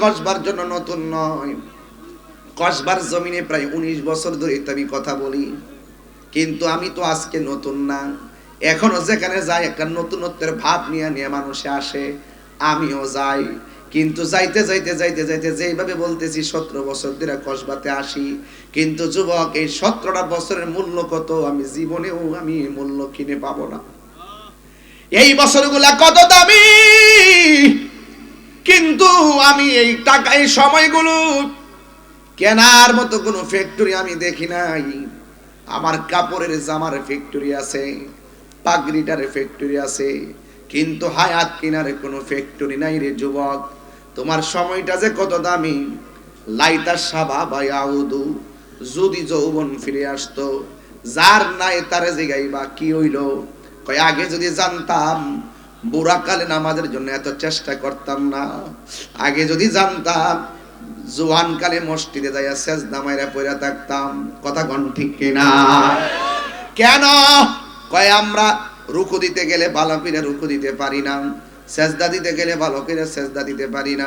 কসবার জন্য নতুন নয়। কসবার জমিনে প্রায় উনিশ বছর ধরে তো আমি কথা বলি। কিন্তু আমি তো আজকে নতুন না। এখনও যেখানে যাই, একটা নতুনত্বের ভাব নিয়ে নিয়ে মানুষে আসে। আমিও যাই। কিন্তু যাইতে যাইতে যাইতে যাইতে যেইভাবে বলতেছি, সতেরো বছর ধরে কসবাতে আসি। কিন্তু যুবক, এই সতেরোটা বছরের মূল্য কত? আমি জীবনেও আমি মূল্য কিনে পাবো না। এই বছরগুলা কত দামি? কিন্তু আমি এই টাকা, এই সময়গুলো কেনার মতো কোনো ফ্যাক্টরি আমি দেখি নাই। আমার কাপড়ের জামার ফ্যাক্টরি আছে, পাগড়িটার ফ্যাক্টরি আছে, কিন্তু হায়াত কিনারে কোনো ফ্যাক্টরি নাই রে যুবক। তোমার সময়টা যে কত দামি। লাইতা সাবা বা আউদু যদি যৌবন ফিরে আসতো, যার নাই তারে জিগাইবা কি হইল? কয়, আগে যদি জানতাম বুড়াকালীন আমাদের জন্য এত চেষ্টা করতাম না। আগে যদি জানতাম জোয়ান কালে মসজিদে যাইয়া শেষ দামাইরা পয়রা থাকতাম। কথা গণ ঠিক কিনা? কেন? কয়, আমরা রুকু দিতে গেলে ভালো করে রুকু দিতে পারি না। সেজদা দিতে গেলে ভালো করে সেজদা দিতে পারি না।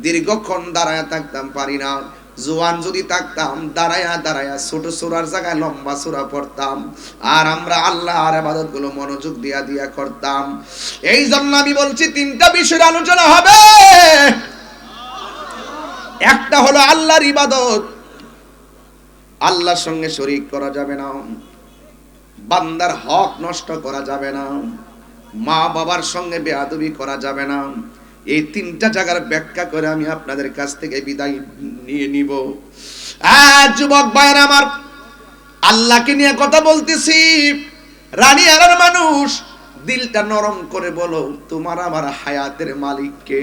দীর্ঘক্ষণ দাঁড়ায় থাকতাম পারি না। জোয়ান যদি থাকতাম, দাঁড়ায়া দাঁড়ায়া ছোট সুরার জায়গায় লম্বা সুরা পড়তাম। আর আমরা আল্লাহ আর আবাদতগুলো মনোযোগ দিয়া দিয়া করতাম। এই জন্য আমি বলছি, তিনটা বিষয়ের আলোচনা হবে। একটা হলো আল্লাহর ইবাদত। আল্লাহর সঙ্গে শরিক করা যাবে না। বান্দার হক নষ্ট করা যাবে না। মা বাবার সঙ্গে বেয়াদবি করা যাবে না। এই তিনটা জায়গার ব্যাখ্যা করে আমি আপনাদের কাছ থেকে বিদায় নিয়ে নিব। আজ যুবক ভাইয়ের আমার, আল্লাহকে নিয়ে কথা বলতেছি। রানী আর মানুষ, দিলটা নরম করে বলো, তোমার আমার হায়াতের মালিককে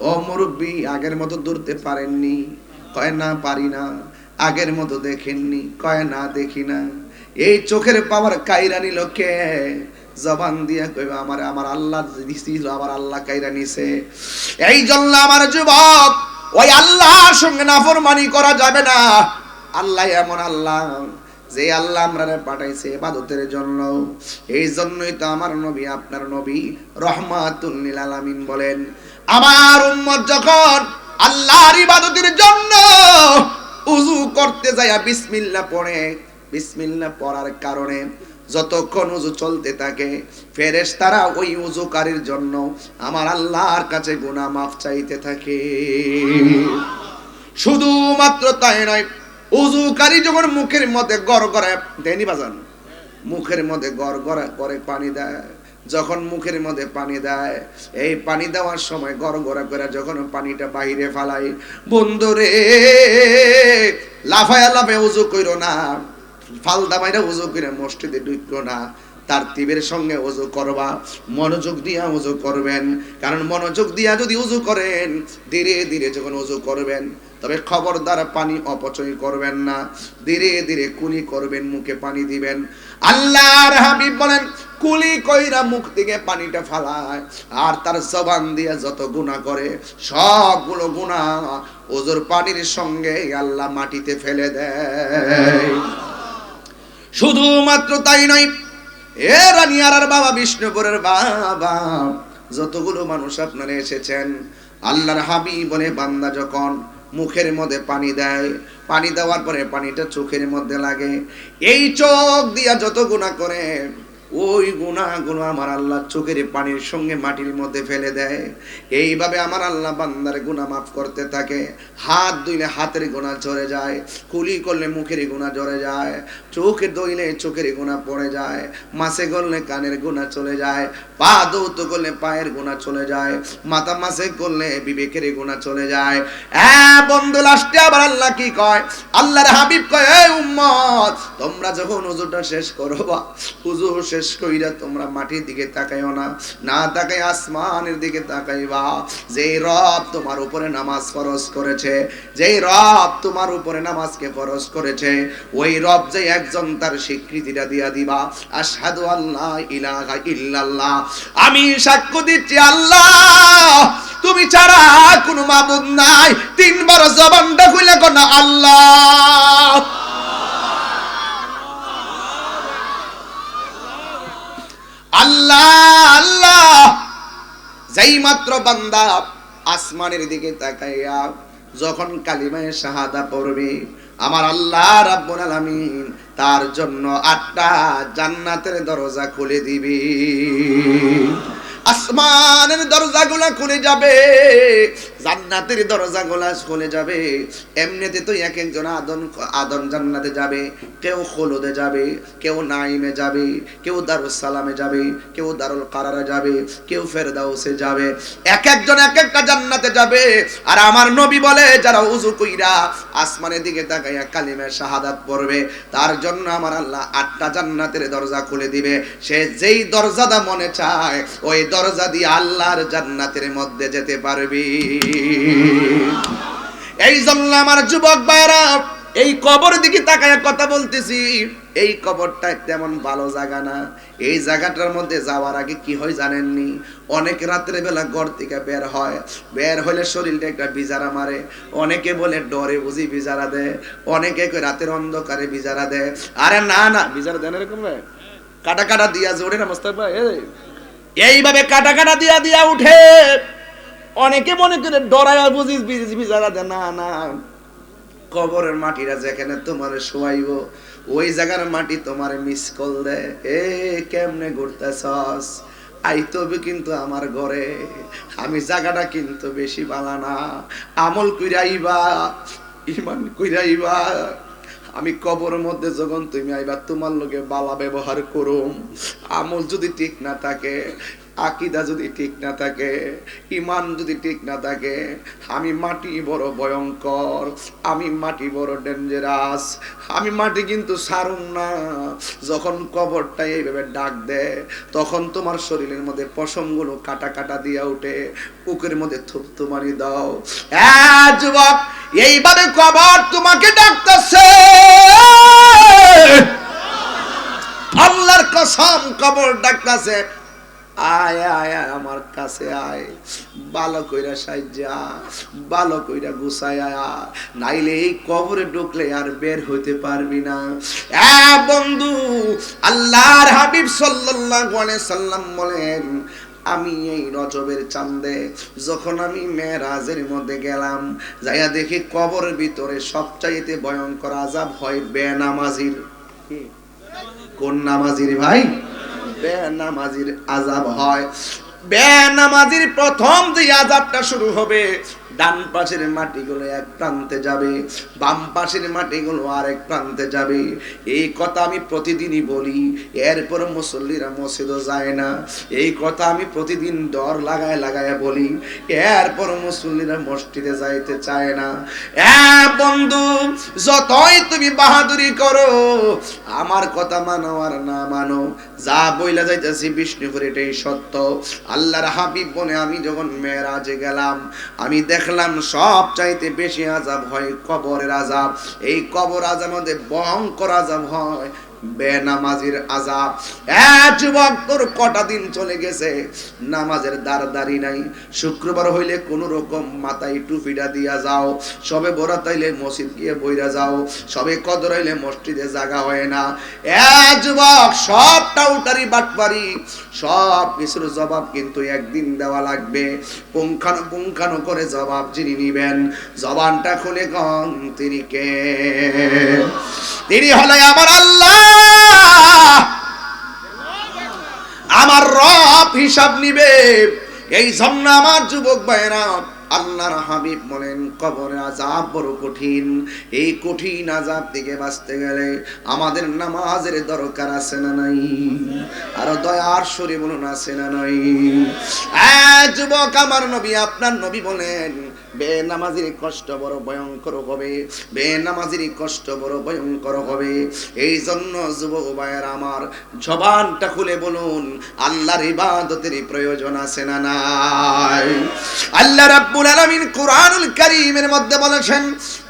ও মুরব্বী, আগের মতো দূরতে পারেননি। কয়, না, পারি না। আগের মতো দেখেননি। কয়, না, দেখি না। এই চোখের পাওয়ার কাইরা নিল কে? জবান দিয়া কইবা, আমার আমার আল্লাহ দিছিল আমার আল্লাহ কাইরা নিছে। এই জন্য আমার যুবক, ওই আল্লাহর সঙ্গে নাফরমানি করা যাবে না। আল্লাহ এমন আল্লাহ, যে আল্লাহ আমরা পাঠাইছে ইবাদতের জন্য। এই জন্যই তো আমার নবী, আপনার নবী রহমাতুল লিল আলামিন বলেন, আমার উম্মত যখন আল্লাহর ইবাদতের জন্য উজু করতে যায় বিসমিল্লাহ পড়ে, বিসমিল্লাহ পড়ার কারণে যতক্ষণ উজু চলতে থাকে ফেরেশ তারা ওই উজুকারীর জন্য আমার আল্লাহর কাছে গুনাহ মাফ চাইতে থাকে। শুধুমাত্র তাই নয়, উজুকারী যখন মুখের মধ্যে গড় করে দেনি বাজান, মুখের মধ্যে গড় গড়া করে পানি দেয়, যখন মুখের মধ্যে পানি দেয়, এই পানি দেওয়ার সময় গড় গড়া করে যখন পানিটা বাইরে ফালাই বন্ধুরে, লাফায়া লাফে উজু কইরো না ফালদা মাইরা উজু করে মসজিদে ঢুকলো না। তার তিবের সঙ্গে উজু করবা, মনোযোগ দিয়া উজু করবেন। কারণ মনোযোগ দিয়া যদি উজু করেন, ধীরে ধীরে যখন উজু করবেন, তবে খবরদার পানি অপচয় করবেন না। ধীরে ধীরে কুলি করবেন, মুখে পানি দিবেন। আল্লাহর হাবিব বলেন, কুলি কইরা মুখ থেকে পানিটা ফালায়। আর তার জবান দিয়ে যত গুণা করে, সবগুলো গুণা ওজোর পানির সঙ্গে আল্লাহ মাটিতে ফেলে দেয়। শুধুমাত্র তাই নয়, এ রানিয়ার বাবা বিষ্ণুপুরের বাবা, যতগুলো মানুষ আপনারা এসেছেন, আল্লাহর হাবি বলে বান্দা যখন মুখের মধ্যে পানি দেয়, পানি দেওয়ার পরে পানিটা চোখের মধ্যে লাগে, এই চোখ দিয়া যত গুণা করে ওই গুণাগুলো আমার আল্লাহ চোখের পানির সঙ্গে মাটির মধ্যে ফেলে দেয়। এইভাবে আমার আল্লাহ বান্দার গুণা মাফ করতে থাকে। হাত ধুইলে হাতের গোনা চড়ে যায়, কুলি করলে মুখের গোনা ঝরে যায়, চোখে দইলে চোখের গোনা পড়ে যায় মাসে করলে কানের গোনা চলে যায়, পা দৌত করলে পায়ের গোনা চলে যায়, মাথা মাসে করলে বিবেকের গোনা চলে যায়। হ্যাঁ বন্ধু, লাস্টে আবার আল্লাহ কি কয়? আল্লাহর হাবিব কয় উম্মত, তোমরা যখন উজুটা শেষ করবা, উজু শেষ কইরা তোমরা মাটির দিকে তাকাইও না। না তাকাই আসমানের দিকে তাকাইবা। যেই রব তোমার উপরে নামাজ ফরজ করেছে, যেই রব তোমার উপরে নামাজকে ফরজ করেছে, ওই রব যে একজন তার স্বীকৃতিটা দিয়া দিবা। আশহাদু আল্লাহ ইলাহা ইল্লাল্লাহ। আমি সাক্ষ্য দিচ্ছি আল্লাহ, তুমি ছাড়া কোনো মাবুদ নাই। তিনবার জবানটা খুলে কোনা আল্লাহ। যেই মাত্র বান্দা আসমানের দিকে তাকাইয়া যখন কালিমায় শাহাদা পড়বে, আমার আল্লাহ রাব্বুল আলামিন তার জন্য আটটা জান্নাতের দরজা খুলে দিবে। আসমানের দরজাগুলো খুলে যাবে। জান্নাতের দরজাগুলা খুলে যাবে। এমনিতে তো এক একজন আদন আদন জান্নাতে যাবে। কেউ খোলদে যাবে, কেউ নাইমে যাবে, কেউ দারুস সালামে যাবে, কেউ দারুল কারারে যাবে, কেউ ফেরদাউসে যাবে। এক একজন এক একটা জান্নাতে যাবে। আর আমার নবী বলে, যারা উজু কইরা আসমানের দিকে তাকাইয়া কালিমে শাহাদাত পড়বে, তার জন্য আমার আল্লাহ আটটা জান্নাতের দরজা খুলে দিবে। সে যেই দরজাটা মনে চায়, ওই দরজা দিয়ে আল্লাহর জান্নাতের মধ্যে যেতে পারবি। এই জন্য আমার যুবক ভাইরা এই কবর দিকে তাকায় কথা বলতেছি। এই কবরটা তেমন ভালো জায়গা না। এই জায়গাটার মধ্যে যাওয়ার আগে কি হয় জানেননি? অনেক রাত্রে বেলা ঘর থেকে বের হয়। বের হলে শরীরটা একটা বিজারা মারে। অনেকে বলে ডরে বুঝি বিজারা দেয়। অনেকে রাতের অন্ধকারে বিজারা দেয়। আরে না না বিজারা দেন এরকম কাটা কাটা দিয়া জোরে না মোস্তাফা এই এইভাবে কাটা কাটা দিয়া দিয়া উঠে অনেকে মনে করে ডরায়া বুঝিস বিজারা দে না না, কবরের মাটিরা যেখানে তোমার শোয়াইব, ওই জায়গার মাটি তোমার মিস কল দে এ, কেমনে ঘুরতেছস? আইতবে কিন্তু আমার ঘরে, আমি জায়গাটা কিন্তু বেশি বালা না। আমল কইরাইবা ইমান কইরাইবা। আমি কবর মধ্যে যখন তুমি আইবা, তোমার লোকে বালা ব্যবহার করুম। আমল যদি ঠিক না থাকে আকিদা যদি ঠিক না থাকে ইমান যদি ঠিক না থাকে, আমি মাটি বড় ভয়ঙ্কর, আমি মাটি বড় ডেঞ্জারাস আমি মাটি কিন্তু সারুম না। যখন কবরটা এইভাবে ডাক দেয়, তখন তোমার শরীরের মধ্যে পশমগুলো কাটা কাটা দিয়ে উঠে, বুকের মধ্যে থুপথু মারি দাও। হ্যাঁ যুবক, এইভাবে কবর তোমাকে ডাকতেছে। আল্লাহর কসম কবর ডাকতেছে। আয় আয় আয় আমার কাছে আয়। ভালো কইরা সাহায্যা ভালো কইরা গুছায় আয়া। নাইলে এই কবরে ঢুকলে আর বের হইতে পারবি না। এ বন্ধু আল্লাহর হাবিব সাল্লাল্লাহু আলাইহি সাল্লাম বলেন আমি এই রজবের চান্দে যখন আমি মেয়েরাজের মধ্যে গেলাম যাইয়া দেখি কবরের ভিতরে সবচাইতে ভয়ঙ্কর আজাব হয় বেনামাজির? কোন নামাজির ভাই? বেনামাজির আজাব হয় বেনামাজির প্রথম যে আজাবটা শুরু হবে, ডান পাশের মাটিগুলো এক প্রান্তে যাবে, বাম পাশের মাটিগুলো আরেক প্রান্তে যাবে। এই কথা আমি প্রতিদিনই বলি, এরপর মুসল্লিরা মসজিদও যায় না। এই কথা আমি প্রতিদিন ডর লাগায় লাগায় বলি, এরপর মুসল্লিরা মসজিদে যাইতে চায় না। এ বন্ধু, যতই তুমি বাহাদুরি করো, আমার কথা মানো আর না মানো, যা বইলা যাইতেছি বিষ্ণুপুর এটাই সত্য। আল্লাহর হাবিব বনে আমি যখন মেয়েরাজে গেলাম, আমি দেখলাম সব চাইতে বেশি আজাব হয় কবরের আজাব এই কবর আজাব মধ্যে ভয়ঙ্কর আজাব হয়। বেনামাজির আজাব যুবক তোর কটা দিন চলে গেছে। নামাজের দাঁড়ি নাই। শুক্রবার হইলে কোন রকম মাথায় টুপিটা দিয়া যাও। সবে মসজিদ গিয়ে বইরা যাও। সবে কদর হইলে মসজিদে জায়গা হয় না। এ যুবক সবটা উটারি বাটপারি। সব কিছুর জবাব কিন্তু একদিন দেওয়া লাগবে। পুঙ্খানো পুঙ্খানো করে জবাব যিনি নিবেন। জবানটা খুলে গন তিনি কে? তিনি হলে আমার আল্লাহ। আমার রব হিসাব নিবে। এই জন্য আমার যুবক ভাইরা আল্লাহর হাবিব বলেন, কবরে আজাব বড় কঠিন। এই কঠিন আজাব থেকে বাঁচতে গেলে আমাদের নামাজের দরকার আছে না নাই? আর দয়ার শরী বলুন, আছে না নাই? যুবক আমার নবী, আপনার নবী বলেন, বেনামাজির কষ্ট বড় ভয়ঙ্কর হবে, বেনামাজির কষ্ট বড় ভয়ঙ্কর হবে। এই জন্য যুবক ভাইয়ের আমার জবানটা খুলে বলুন, আল্লাহর ইবাদতের প্রয়োজন আছে না নাই? আল্লাহ রাব্বুল আলামিন কুরআনুল কারীমের মধ্যে বলেছেন,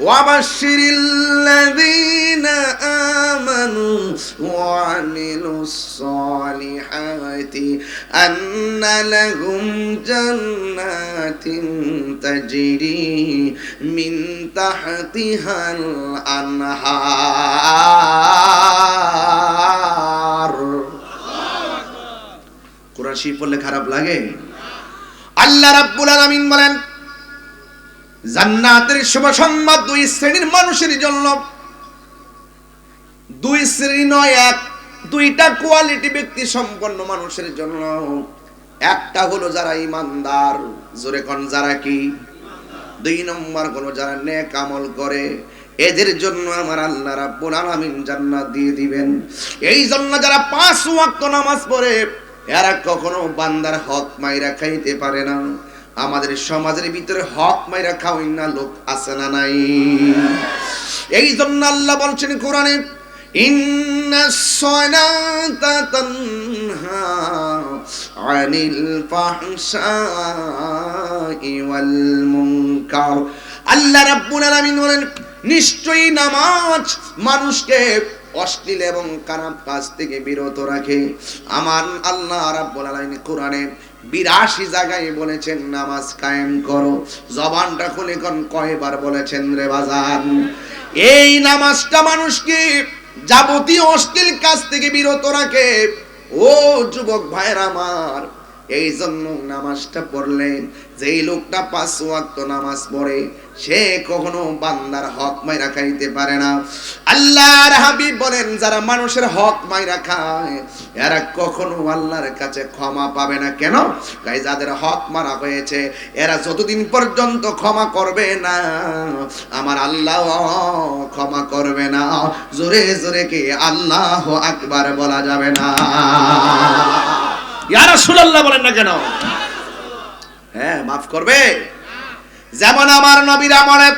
ওয়াবাশশিরিল্লাযীনা আমানু ওয়া আমিলুস সালিহাতি আন্না লাহুম জান্নাতিন তাজরি মিন তাহতিহাল আনহার। কোরআন শরীফ পড়লে খারাপ লাগে? আল্লাহ রাব্বুল আলামিন বলেন জান্নাতের শুভ সংবাদ দুই শ্রেণির মানুষের জন্য। দুই শ্রেণি নয়, এক, দুইটা কোয়ালিটি ব্যক্তি সম্পন্ন মানুষের জন্য। একটা হলো যারা ইমানদার, জোরে কোন যারা কি? দুই নম্বর হলো যারা নেক আমল করে। এদের জন্য আমার আল্লাহ রাব্বুল আলামিন জান্নাত দিয়ে দিবেন। এই জন্য যারা পাঁচ ওয়াক্ত নামাজ পড়ে, এরা কখনো বান্দার হক মাইরা খাইতে পারে না। আমাদের সমাজের ভিতরে হক মাইরা খাওয়াই না লোক আছে না নাই। এই জন্য আল্লাহ বলছেন কোরআনে আল্লাহ রাব্বুল বলেন, নিশ্চয়ই নামাজ মানুষকে অশ্লীল এবং খারাপ কাজ থেকে বিরত রাখে। আমার আল্লাহ রাব্বুল আলামিন কোরআনে বিরাশি জায়গায় বলেছেন, নামাজ কায়েম করো। জবানটা খুলে কোন, কয়বার বলেছেন রে বাজান? এই নামাজটা মানুষকে যাবতীয় অশ্লীল কাজ থেকে বিরত রাখে। ও যুবক ভাইয়ের আমার, এই জন্য নামাজটা পড়লেন। যেই লোকটা পাঁচ ওয়াক্ত নামাজ পড়ে সে কখনো বান্দার হক মাইরা খাইতে পারে না। আল্লাহর হাবিব বলেন, যারা মানুষের হক মাইরা খায়, এরা কখনো আল্লাহর কাছে ক্ষমা পাবে না। কেন? তাই যাদের হক মারা হয়েছে, এরা যতদিন পর্যন্ত ক্ষমা করবে না, আমার আল্লাহ ক্ষমা করবে না। জোরে জোরে কি আল্লাহ আকবার বলা যাবে না। ইয়া রাসূলুল্লাহ বলেন না কেন? হ্যাঁ মাফ করবে। যেমন আমার নবীরা আমলে